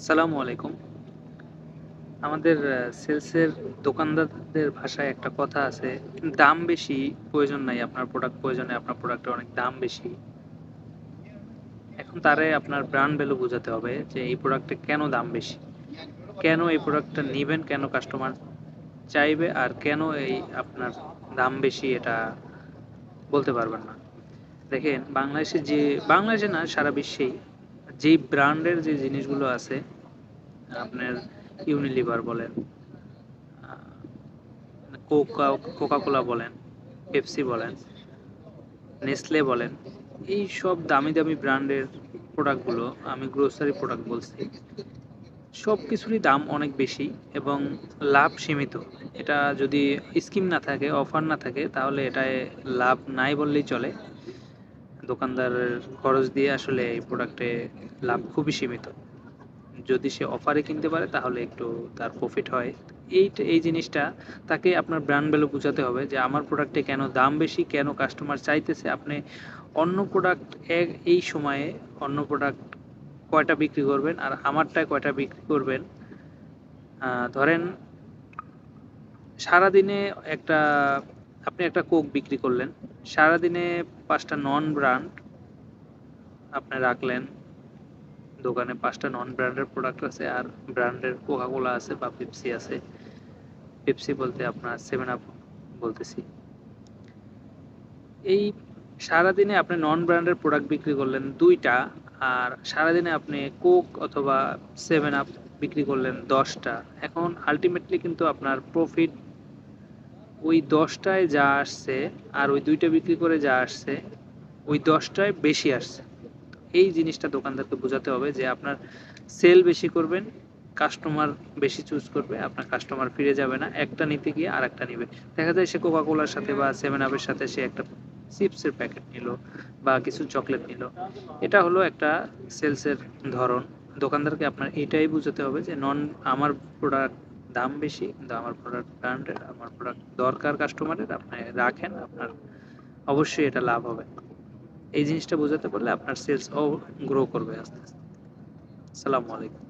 আসসালামু আলাইকুম। আমাদের সেলসের দোকানদারদের ভাষায় একটা কথা আছে দাম বেশি প্রয়োজন নাই, আপনার প্রোডাক্ট প্রয়োজনে আপনার প্রোডাক্টের অনেক দাম বেশি। এখন তারে আপনার ব্র্যান্ড ভ্যালু বোঝাতে হবে যে এই প্রোডাক্টে কেন দাম বেশি? কেন এই প্রোডাক্টটা নেবেন? কেন কাস্টমার চাইবে? আর কেন এই আপনার দাম বেশি? এটা বলতে পারবেন না। দেখেন, বাংলাদেশে যে, বাংলাদেশে না, সারা বিশ্বেই যেই ব্র্যান্ডের যে জিনিসগুলো আছে, আপনার ইউনিলিভার বলেন কোকা কোকা কোলা বলেন পেপসি বলেন নেসলে বলেন, এই সব দামি দামি ব্র্যান্ডের প্রোডাক্টগুলো, আমি গ্রোসারি প্রোডাক্ট বলছি সব কিছুরই দাম অনেক বেশি এবং লাভ সীমিত। এটা যদি স্কিম না থাকে অফার না থাকে, তাহলে এটায় লাভ নাই বললেই চলে। দোকানদারের খরচ দিয়ে আসলে এই প্রোডাক্টে লাভ খুবই সীমিত। যদি সে অফারে কিনতে পারে, তাহলে একটু তার প্রফিট হয়। এই এই জিনিসটা, তাকে আপনার ব্র্যান্ড ভ্যালু বোঝাতে হবে যে আমার প্রোডাক্টে কেন দাম বেশি, কেন কাস্টমার চাইতেছে। আপনি অন্য প্রোডাক্ট এক এই সময়ে অন্য প্রোডাক্ট কয়টা বিক্রি করবেন আর আমারটায় কয়টা বিক্রি করবেন? ধরেন সারাদিনে একটা, আপনি একটা কোক বিক্রি করলেন। সারাদিনে পাঁচটা নন ব্র্যান্ড আপনি রাখলেন। দোকানে পাঁচটা নন ব্র্যান্ডের প্রোডাক্ট আছে আর ব্র্যান্ডের কোকা কোলা আছে বা পেপসি আছে। পেপসি বলতে আপনার সেভেন আপ বলতেছি। এই সারাদিনে আপনি নন ব্র্যান্ডের প্রোডাক্ট বিক্রি করলেন দুইটা আর সারাদিনে আপনি কোক অথবা সেভেন আপ বিক্রি করলেন দশটা। এখন আলটিমেটলি কিন্তু আপনার প্রফিট ওই দশটায় যা আসছে আর ওই দুইটা বিক্রি করে যা আসছে, ওই দশটায় বেশি আসছে। এই জিনিসটা দোকানদারকে বোঝাতে হবে যে আপনার সেল বেশি করবেন, কাস্টমার বেশি চুজ করবে, আপনার কাস্টমার ফিরে যাবে না, একটা নিতে গিয়ে আর একটা নিবে। দেখা যায় সে কোকা কোলার সাথে বা সেভেন আপের সাথে সে একটা চিপসের প্যাকেট নিল বা কিছু চকলেট নিল। এটা হলো একটা সেলসের ধরন। দোকানদারকে আপনার এটাই বোঝাতে হবে যে নন, আমার প্রোডাক্ট দাম বেশি, কিন্তু আমার প্রোডাক্ট ব্র্যান্ডেড আমার প্রোডাক্ট দরকার কাস্টমারের আপনি রাখেন, আপনার অবশ্যই এটা লাভ হবে। এই জিনিসটা বোঝাতে পারলে আপনার সেলস গ্রো করবে আস্তে আস্তে। আসসালামু আলাইকুম।